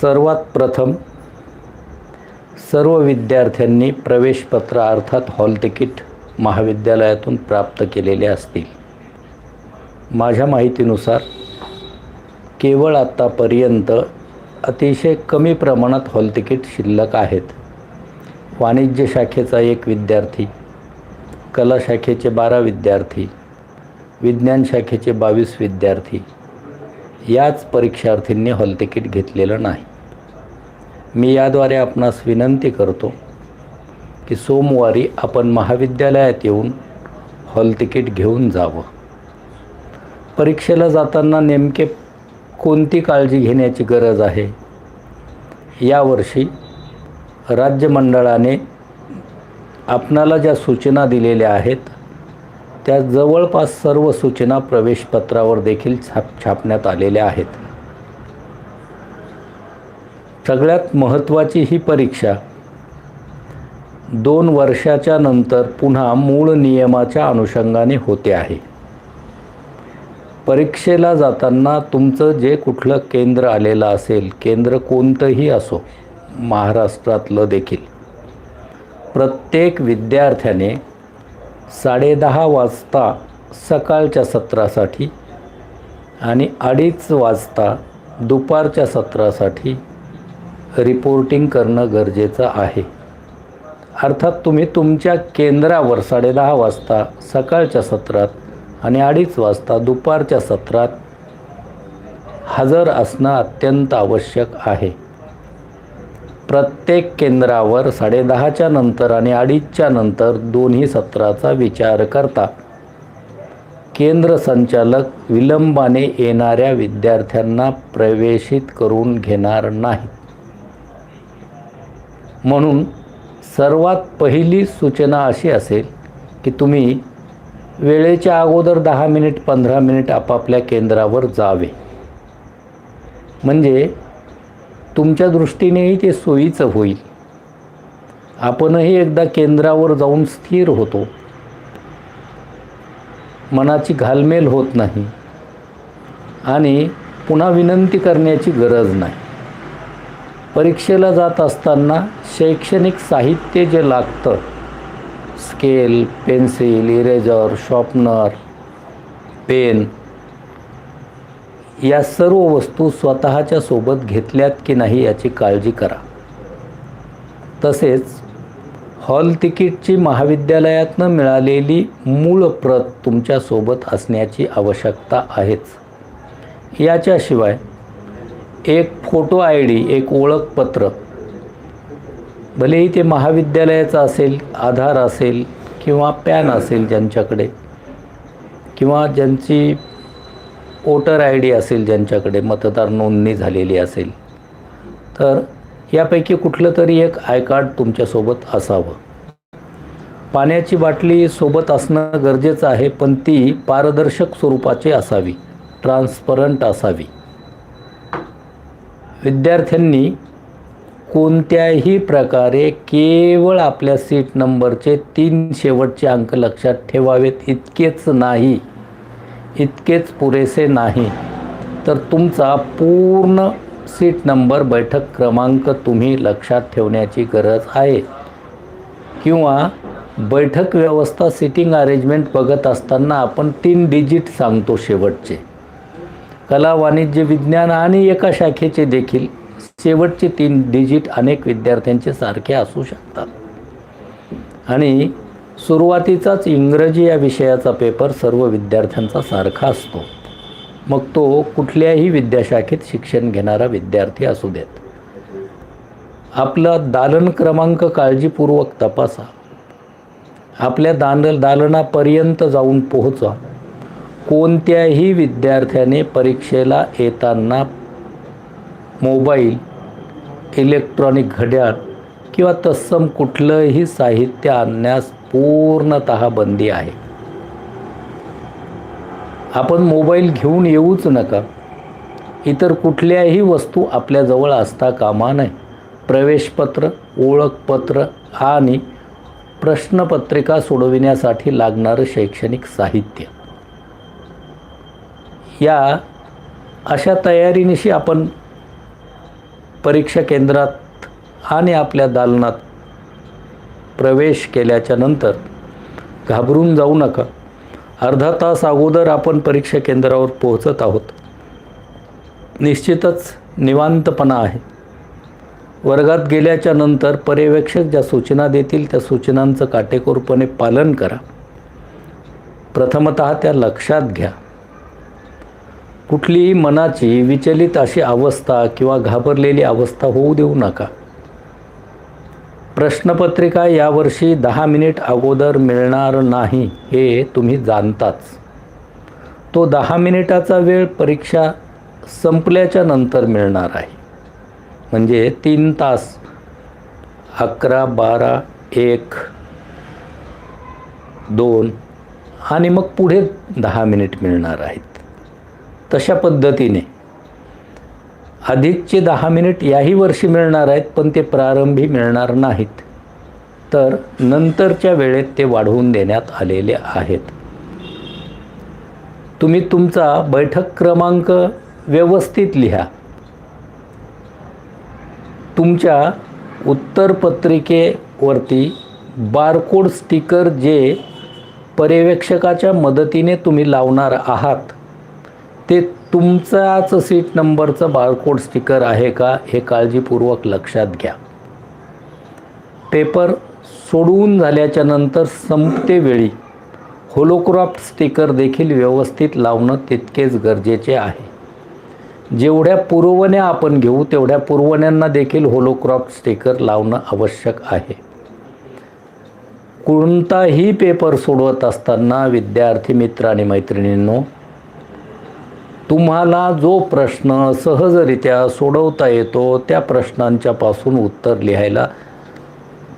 सर्वात प्रथम सर्व विद्यार्थ्यांनी प्रवेशपत्र अर्थात हॉल तिकीट महाविद्यालयातून प्राप्त केलेले असतील. माझ्या माहितीनुसार केवळ आत्तापर्यंत अतिशय कमी प्रमाणात हॉल तिकीट शिल्लक आहेत. वाणिज्य शाखेचा एक विद्यार्थी कला शाखेचे बारा विद्यार्थी विज्ञान शाखेचे बावीस विद्यार्थी याच परीक्षार्थींनी हॉल तिकीट घेतलेलं नाही. मी याद्वारे आपणास विनंती करतो की सोमवारी आपण महाविद्यालयात येऊन हॉल तिकीट घेऊन जावं. परीक्षेला जाताना नेमके कोणती काळजी घेण्याची गरज आहे? यावर्षी राज्यमंडळाने आपणाला ज्या सूचना दिलेल्या आहेत त्या जवळपास सर्व सूचना प्रवेशपत्रावर देखील छाप छापण्यात आलेल्या आहेत. सगळ्यात महत्त्वाची ही परीक्षा दोन वर्षाच्या नंतर पुन्हा मूळ नियमाच्या अनुषंगाने होते आहे. परीक्षेला जाताना तुमचं जे कुठलं केंद्र आलेलं असेल केंद्र कोणतंही असो महाराष्ट्रातलं देखील. प्रत्येक विद्यार्थ्याने साडेदहा वाजता सकाळच्या सत्रासाठी आणि अडीच वाजता दुपारच्या सत्रासाठी रिपोर्टिंग करणं गरजेचं आहे. अर्थात तुम्ही तुमच्या केंद्रावर साडेदहा वाजता सकाळच्या सत्रात आणि अडीच वाजता दुपारच्या सत्रात हजर असणं अत्यंत आवश्यक आहे. प्रत्येक केंद्रावर साडेदहाच्या नंतर आणि अडीचच्या नंतर दोन्ही सत्राचा विचार करता. केंद्र संचालक विलंबाने येणाऱ्या विद्यार्थ्यांना प्रवेशित करून घेणार नाही म्हणून सर्वात पहिली सूचना अशी असेल की तुम्ही वेळेच्या अगोदर दहा मिनिट पंधरा मिनिट आपापल्या केंद्रावर जावे. म्हणजे तुमच्या दृष्टीनेही ते सोयीचं होईल. आपणही एकदा केंद्रावर जाऊन स्थिर होतो. मनाची घालमेल होत नाही. आणि पुन्हा विनंती करण्याची गरज नाही. परीक्षेला जात असताना शैक्षणिक साहित्य जे लागतं scale pencil eraser sharpener pen या सर्व वस्तू स्वतःच्या सोबत घेतल्यात की नाही याची काळजी करा. तसेच हॉल तिकीटची महाविद्यालयातनं मिळालेली मूळ प्रत तुमच्यासोबत असण्याची आवश्यकता आहेच. याच्याशिवाय एक फोटो आय डी एक ओळखपत्र भलेही ते महाविद्यालयाचं असेल आधार असेल किंवा पॅन असेल ज्यांच्याकडे किंवा ज्यांची वोटर आय डी असेल ज्यांच्याकडे मतदार नोंदणी झालेली असेल तर यापैकी कुठलं तरी एक आय कार्ड तुमच्यासोबत असावं. पाण्याची बाटली सोबत असणं गरजेचं आहे पण ती पारदर्शक स्वरूपाची असावी ट्रान्सपरंट असावी. विद्यार्थ्यांनी कोणत्याही प्रकारे केवळ आपल्या सीट नंबरचे तीन शेवटचे अंक लक्षात ठेवावेत इतकेच नाही. इतकेच पुरेसे नाही. तर तुमचा पूर्ण सीट नंबर बैठक क्रमांक तुम्ही लक्षात ठेवण्याची गरज आहे. किंवा बैठक व्यवस्था सिटिंग अरेंजमेंट बघत असताना आपण तीन डिजिट सांगतो शेवटचे. कला वाणिज्य विज्ञान आणि एका शाखेचे देखील शेवटचे तीन डिजिट अनेक विद्यार्थ्यांचे सारखे असू शकतात. आणि सुरुवातीचाच इंग्रजी या विषयाचा पेपर सर्व विद्यार्थ्यांचा सारखा असतो. मग तो कुठल्याही विद्याशाखेत शिक्षण घेणारा विद्यार्थी असू देत. आपला दालन क्रमांक काळजीपूर्वक तपासा. आपल्या दान दालनापर्यंत जाऊन पोहोचा. कोणत्याही विद्यार्थ्याने परीक्षेला येताना मोबाईल इलेक्ट्रॉनिक घड्याळ किंवा तत्सम कुठलंही साहित्य आणण्यास पूर्णत बंदी आहे. आपण मोबाईल घेऊन येऊच नका. इतर कुठल्याही वस्तू आपल्याजवळ असता कामा नये. प्रवेशपत्र ओळखपत्र आणि प्रश्नपत्रिका सोडविण्यासाठी लागणारं शैक्षणिक साहित्य. या अशा तयारीनिशी आपण परीक्षा केंद्रात आणि आपल्या दालनात प्रवेश केल्याच्यानंतर घाबरून जाऊ नका. अर्धा तास अगोदर आपण परीक्षा केंद्रावर पोहोचत आहोत. निश्चितच निवांतपणा आहे. वर्गात गेल्याच्यानंतर पर्यवेक्षक ज्या सूचना देतील त्या सूचनांचं काटेकोरपणे पालन करा. प्रथमत त्या लक्षात घ्या. कुठलीही मनाची विचलित अशी अवस्था किंवा घाबरलेली अवस्था होऊ देऊ नका. प्रश्नपत्रिका यावर्षी दहा मिनिट अगोदर मिळणार नाही हे तुम्ही जाणताच. तो दहा मिनिटाचा वेळ परीक्षा संपल्याच्या नंतर मिळणार आहे. म्हणजे तीन तास. अकरा बारा एक दोन आणि मग पुढे दहा मिनिट मिळणार आहेत. तशा पद्धतीने अधिकचे दहा मिनिट याही वर्षी मिळणार आहेत पण ते प्रारंभी मिळणार नाहीत. तर नंतरच्या वेळेत ते वाढवून देण्यात आलेले आहेत. तुम्ही तुमचा बैठक क्रमांक व्यवस्थित लिहा. तुमच्या उत्तरपत्रिकेवरती बारकोड स्टिकर जे पर्यवेक्षकाच्या मदतीने तुम्ही लावणार आहात ते तुमचाच सीट नंबरचं बारकोड स्टिकर आहे का हे काळजीपूर्वक लक्षात घ्या. पेपर सोडवून झाल्याच्यानंतर संपतेवेळी होलोक्रॉफ्ट स्टिकर देखील व्यवस्थित लावणं तितकेच गरजेचे आहे. जेवढ्या पुरवण्या आपण घेऊ तेवढ्या पुरवण्यांना देखील होलोक्रॉफ्ट स्टिकर लावणं आवश्यक आहे. कोणताही पेपर सोडवत असताना विद्यार्थी मित्र आणि मैत्रिणींनो तुम्हाला जो प्रश्न सहजरित्या सोडवता येतो त्या प्रश्नांच्या पासून उत्तर लिहायला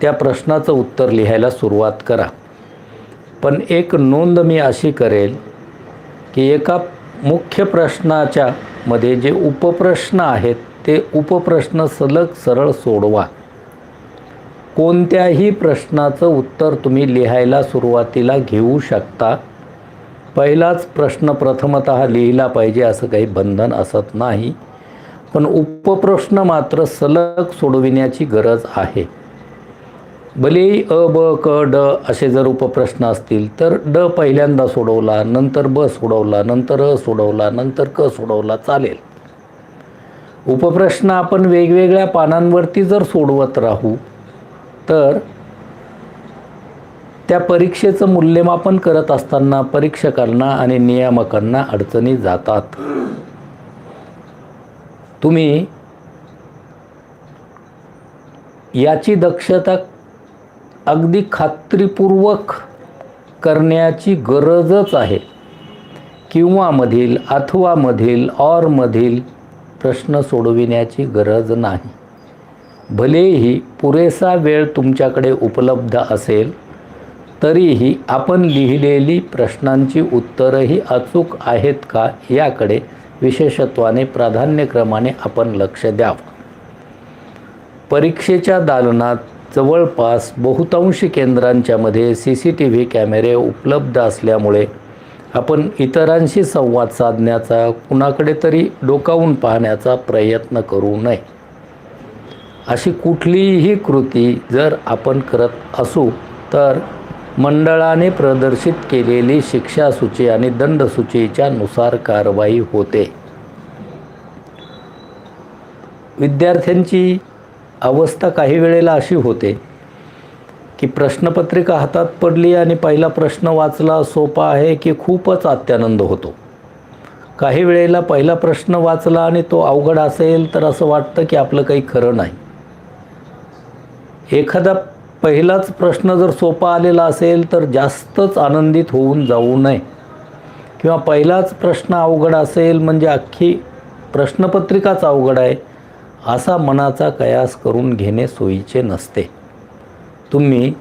त्या प्रश्नाचं उत्तर लिहायला सुरुवात करा. पण एक नोंद मी अशी करेल की एका मुख्य प्रश्नाच्या मध्ये जे उपप्रश्न आहेत ते उपप्रश्न सलग सरळ सोडवा. कोणत्याही प्रश्नाचं उत्तर तुम्ही लिहायला सुरुवातीला घेऊ शकता. पहिलाच प्रश्न प्रथमत लिहिला पाहिजे असं काही बंधन असत नाही. पण उपप्रश्न मात्र सलग सोडविण्याची गरज आहे. भलेही अ ब क ड असे जर उपप्रश्न असतील तर ड पहिल्यांदा सोडवला नंतर ब सोडवला नंतर अ सोडवला नंतर क सोडवला चालेल. उपप्रश्न आपण वेगवेगळ्या पानांवरती जर सोडवत राहू तर त्या परीक्षेचं मूल्यमापन करत असताना परीक्षकांना आणि नियामकांना अडचणी जातात. तुम्ही याची दक्षता अगदी खात्रीपूर्वक करण्याची गरजच आहे. किंवामधील अथवामधील ऑरमधील प्रश्न सोडविण्याची गरज नाही. भलेही पुरेसा वेळ तुमच्याकडे उपलब्ध असेल तरीही आपण लिहिलेली प्रश्नांची उत्तरंही अचूक आहेत का याकडे विशेषत्वाने प्राधान्यक्रमाने आपण लक्ष द्यावं. परीक्षेच्या दालनात जवळपास बहुतांशी केंद्रांच्यामध्ये सी सी टी व्ही कॅमेरे उपलब्ध असल्यामुळे आपण इतरांशी संवाद साधण्याचा कुणाकडे तरी डोकावून पाहण्याचा प्रयत्न करू नये. अशी कुठलीही कृती जर आपण करत असू तर मंडळाने प्रदर्शित केलेली शिक्षासूची आणि दंडसूचीच्या नुसार कारवाई होते. विद्यार्थ्यांची अवस्था काही वेळेला अशी होते की प्रश्नपत्रिका हातात पडली आणि पहिला प्रश्न वाचला सोपा आहे की खूपच अत्यानंद होतो. काही वेळेला पहिला प्रश्न वाचला आणि तो अवघड असेल तर असं वाटतं की आपलं काही खरं नाही. एखादा पहिलाच प्रश्न जर सोपा आलेला असेल तर जास्तच आनंदित होऊन जाऊ नये. किंवा पहिलाच प्रश्न अवघड असेल म्हणजे अख्खी प्रश्नपत्रिकाच अवघड आहे असा मनाचा कयास करून घेणे सोयीचे नसते. तुम्ही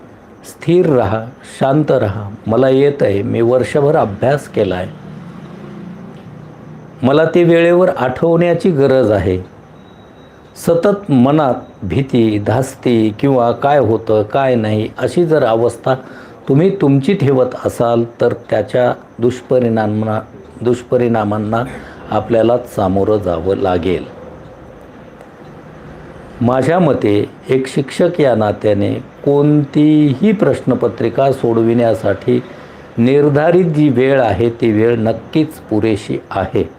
स्थिर राहा शांत राहा. मला येत आहे मी वर्षभर अभ्यास केला आहे मला ते वेळेवर आठवण्याची गरज आहे. सतत मनात भीती धास्ती किंवा काय होतं काय नाही अशी जर अवस्था तुम्ही तुमची ठेवत असाल तर त्याच्या दुष्परिणामांना दुष्परिणामांना आपल्यालाच सामोरं जावं लागेल. माझ्या मते एक शिक्षक या नात्याने कोणतीही प्रश्नपत्रिका सोडविण्यासाठी निर्धारित जी वेळ आहे ती वेळ नक्कीच पुरेशी आहे.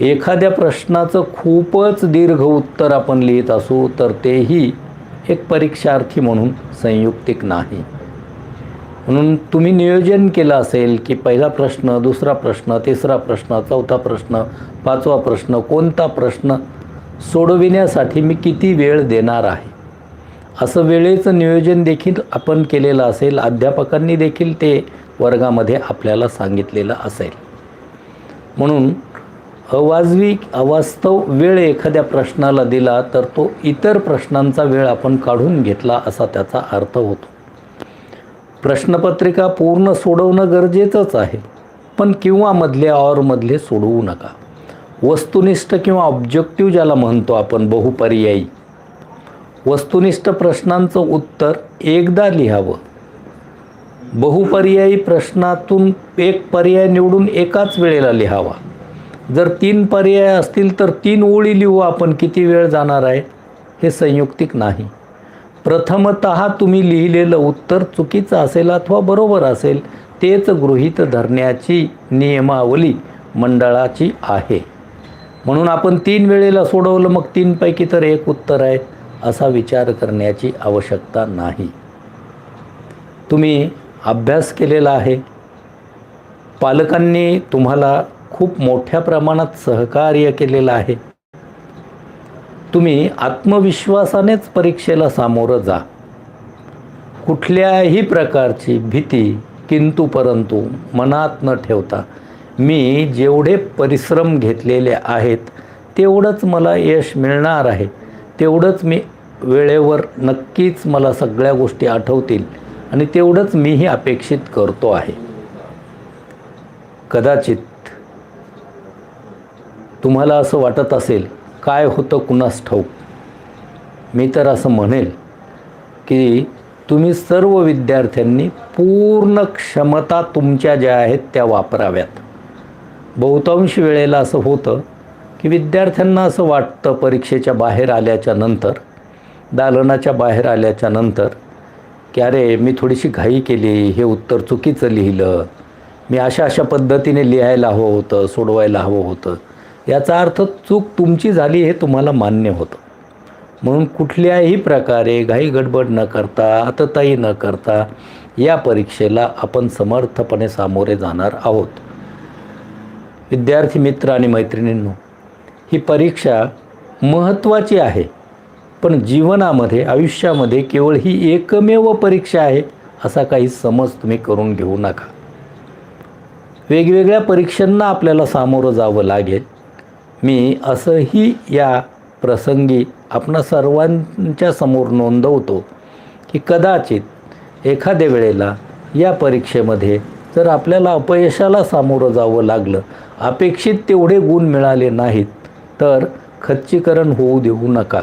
एखाद्या प्रश्नाचं खूपच दीर्घ उत्तर आपण लिहित असू तर तेही एक परीक्षार्थी म्हणून संयुक्तिक नाही. म्हणून तुम्ही नियोजन केलं असेल की पहिला प्रश्न दुसरा प्रश्न तिसरा प्रश्न चौथा प्रश्न पाचवा प्रश्न कोणता प्रश्न सोडविण्यासाठी मी किती वेळ देणार आहे? असं वेळेचं नियोजन देखील आपण केलेलं असेल अध्यापकांनी देखील ते वर्गामध्ये आपल्याला सांगितलेलं असेल. म्हणून अवाजवी अवास्तव वेळ एखाद्या प्रश्नाला दिला तर तो इतर प्रश्नांचा वेळ आपण काढून घेतला असा त्याचा अर्थ होतो. प्रश्नपत्रिका पूर्ण सोडवणं गरजेचंच आहे पण किंवा मधले ऑरमधले सोडवू नका. वस्तुनिष्ठ किंवा ऑब्जेक्टिव्ह ज्याला म्हणतो आपण बहुपर्यायी. वस्तुनिष्ठ प्रश्नांचं उत्तर एकदा लिहावं. बहुपर्यायी प्रश्नातून एक पर्याय निवडून एकाच वेळेला लिहावा. जर तीन पर्याय असतील तर तीन ओळी लिहू आपण किती वेळ जाणार आहे हे संयुक्तिक नाही. प्रथमत तुम्ही लिहिलेलं उत्तर चुकीचं असेल अथवा बरोबर असेल तेच गृहीत धरण्याची नियमावली मंडळाची आहे. म्हणून आपण तीन वेळेला सोडवलं मग तीनपैकी तर एक उत्तर आहे असा विचार करण्याची आवश्यकता नाही. तुम्ही अभ्यास केलेला आहे. पालकांनी तुम्हाला खूप मोठ्या प्रमाणात सहकार्य केलेलं आहे. तुम्ही आत्मविश्वासानेच परीक्षेला सामोरं जा. कुठल्याही प्रकारची भीती किंतु परंतु मनात न ठेवता मी जेवढे परिश्रम घेतलेले आहेत तेवढंच मला यश मिळणार आहे. तेवढंच मी वेळेवर नक्कीच मला सगळ्या गोष्टी आठवतील आणि तेवढंच मीही अपेक्षित करतो आहे. कदाचित तुम्हाला असं वाटत असेल काय होतं कुणास ठाऊक? मी तर असं म्हणेल की तुम्ही सर्व विद्यार्थ्यांनी पूर्ण क्षमता तुमच्या ज्या आहेत त्या वापराव्यात. बहुतांश वेळेला असं होतं की विद्यार्थ्यांना असं वाटतं परीक्षेच्या बाहेर आल्याच्यानंतर दालनाच्या बाहेर आल्याच्यानंतर की अरे मी थोडीशी घाई केली हे उत्तर चुकीचं लिहिलं मी अशा अशा पद्धतीने लिहायला हवं होतं सोडवायला हवं होतं. याचा अर्थ चूक तुमची झाली हे तुम्हाला मान्य होतं. म्हणून कुठल्याही प्रकारे घाई गडबड न करता आतताई न करता या परीक्षेला आपण समर्थपणे सामोरे जाणार आहोत. विद्यार्थी मित्र आणि मैत्रिणींनो ही परीक्षा महत्त्वाची आहे पण जीवनामध्ये आयुष्यामध्ये केवळ ही एकमेव परीक्षा आहे असा काही समज तुम्ही करून घेऊ नका. वेगवेगळ्या परीक्षांना आपल्याला सामोरं जावं लागेल. मी असंही या प्रसंगी आपणा सर्वांच्या समोर नोंदवतो की कदाचित एखाद्या वेळेला या परीक्षेमध्ये जर आपल्याला अपयशाला सामोरं जावं लागलं अपेक्षित तेवढे गुण मिळाले नाहीत तर खच्चीकरण होऊ देऊ नका.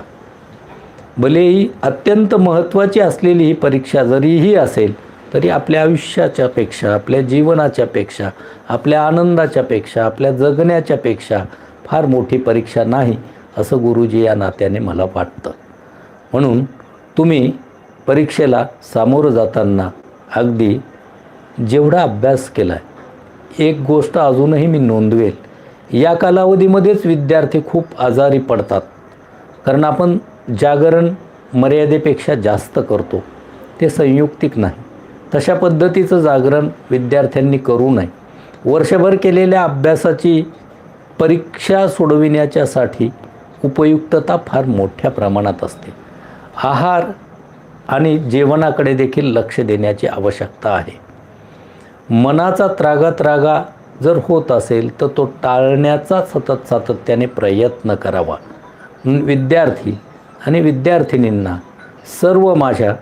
भलेही अत्यंत महत्त्वाची असलेली ही परीक्षा जरीही असेल तरी आपल्या आयुष्याच्या पेक्षा आपल्या जीवनाच्या पेक्षा आपल्या आनंदाच्या पेक्षा आपल्या जगण्याच्या पेक्षा फार मोठी परीक्षा नाही असं गुरुजी या नात्याने मला वाटतं. म्हणून तुम्ही परीक्षेला सामोरं जाताना अगदी जेवढा अभ्यास केला आहे एक गोष्ट अजूनही मी नोंदवेल. या कालावधीमध्येच विद्यार्थी खूप आजारी पडतात. कारण आपण जागरण मर्यादेपेक्षा जास्त करतो. ते संयुक्तिक नाही. तशा पद्धतीचं जागरण विद्यार्थ्यांनी करू नये. वर्षभर केलेल्या अभ्यासाची परीक्षा सोडविण्याच्यासाठी उपयुक्तता फार मोठ्या प्रमाणात असते. आहार आणि जेवणाकडे देखील लक्ष देण्याची आवश्यकता आहे. मनाचा त्रागा त्रागा जर होत असेल तर तो टाळण्याचा सतत सातत्याने प्रयत्न करावा. विद्यार्थी आणि विद्यार्थिनींना सर्व माझ्या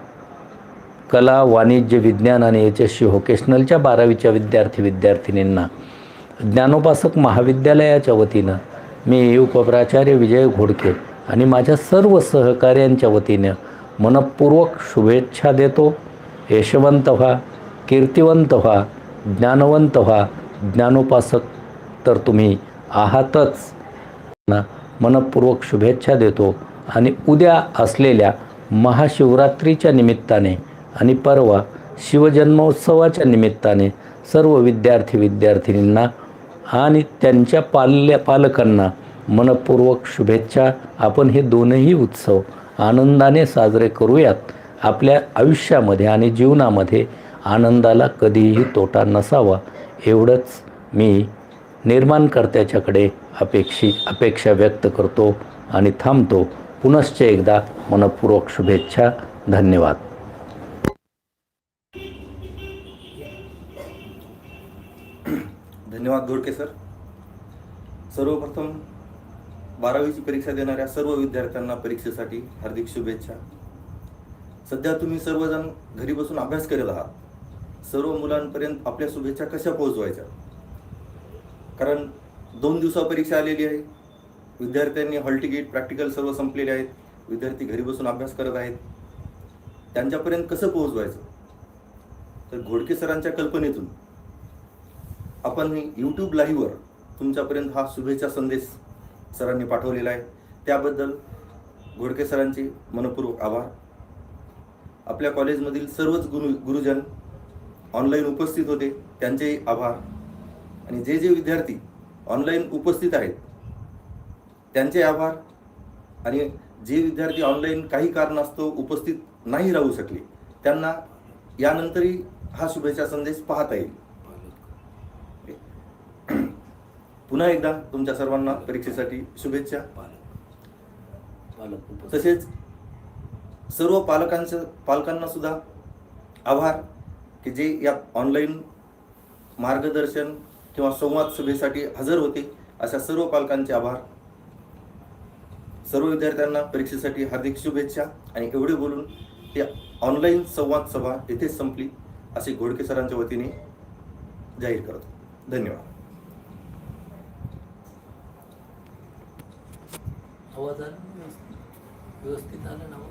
कला वाणिज्य विज्ञान आणि एच एस सी व्होकेशनलच्या बारावीच्या विद्यार्थी विद्यार्थिनींना ज्ञानोपासक महाविद्यालयाच्या वतीनं मी उपप्राचार्य विजय घोडके आणि माझ्या सर्व सहकाऱ्यांच्या वतीनं मनपूर्वक शुभेच्छा देतो. यशवंत व्हा कीर्तिवंत व्हा ज्ञानवंत व्हा ज्ञानोपासक तर तुम्ही आहातच. मनपूर्वक शुभेच्छा देतो. आणि उद्या असलेल्या महाशिवरात्रीच्या निमित्ताने आणि परवा शिवजन्मोत्सवाच्या निमित्ताने सर्व विद्यार्थी विद्यार्थिनींना आणि त्यांच्या पाल्य पालकांना मनपूर्वक शुभेच्छा. आपण हे दोनही उत्सव आनंदाने साजरे करूयात. आपल्या आयुष्यामध्ये आणि जीवनामध्ये आनंदाला कधीही तोटा नसावा एवढंच मी निर्माणकर्त्याच्याकडे अपेक्षी अपेक्षा व्यक्त करतो आणि थांबतो. पुनश्च एकदा मनपूर्वक शुभेच्छा. धन्यवाद. धन्यवाद धोडके सर सर्वप्रथम बारावीची परीक्षा देणाऱ्या सर्व विद्यार्थ्यांना परीक्षेसाठी हार्दिक शुभेच्छा. सध्या तुम्ही सर्वजण घरी बसून अभ्यास करत आहात. सर्व मुलांपर्यंत आपल्या शुभेच्छा कशा पोहोचवायच्या? कारण दोन दिवसा परीक्षा आलेली आहे. विद्यार्थ्यांनी हॉल तिकीट प्रॅक्टिकल सर्व संपलेले आहेत. विद्यार्थी घरी बसून अभ्यास करत आहेत. त्यांच्यापर्यंत कसं पोहोचवायचं? तर घोडके सरांच्या कल्पनेतून आपण यूट्यूब लाईव्हवर तुमच्यापर्यंत हा शुभेच्छा संदेश सरांनी पाठवलेला आहे. त्याबद्दल घोडके सरांचे मनपूर्वक आभार. आपल्या कॉलेजमधील सर्वच गुरु गुरुजन ऑनलाईन उपस्थित होते त्यांचेही आभार. आणि जे जे विद्यार्थी ऑनलाईन उपस्थित आहेत त्यांचे आभार. आणि जे विद्यार्थी ऑनलाईन काही कारणास्तव उपस्थित नाही राहू शकले त्यांना यानंतरही हा शुभेच्छा संदेश पाहता येईल. पुन्हा एकदा तुमच्या सर्वांना परीक्षेसाठी शुभेच्छा. तसेच सर्व पालकांचं पालकांना सुद्धा आभार की जे या ऑनलाईन मार्गदर्शन किंवा संवाद सभेसाठी हजर होते अशा सर्व पालकांचे आभार. सर्व विद्यार्थ्यांना परीक्षेसाठी हार्दिक शुभेच्छा आणि एवढे बोलून ते ऑनलाईन संवाद सभा येथेच संपली असे घोडके सरांच्या वतीने जाहीर करतो. धन्यवाद. आवाज आला व्यवस्थित आला ना हो?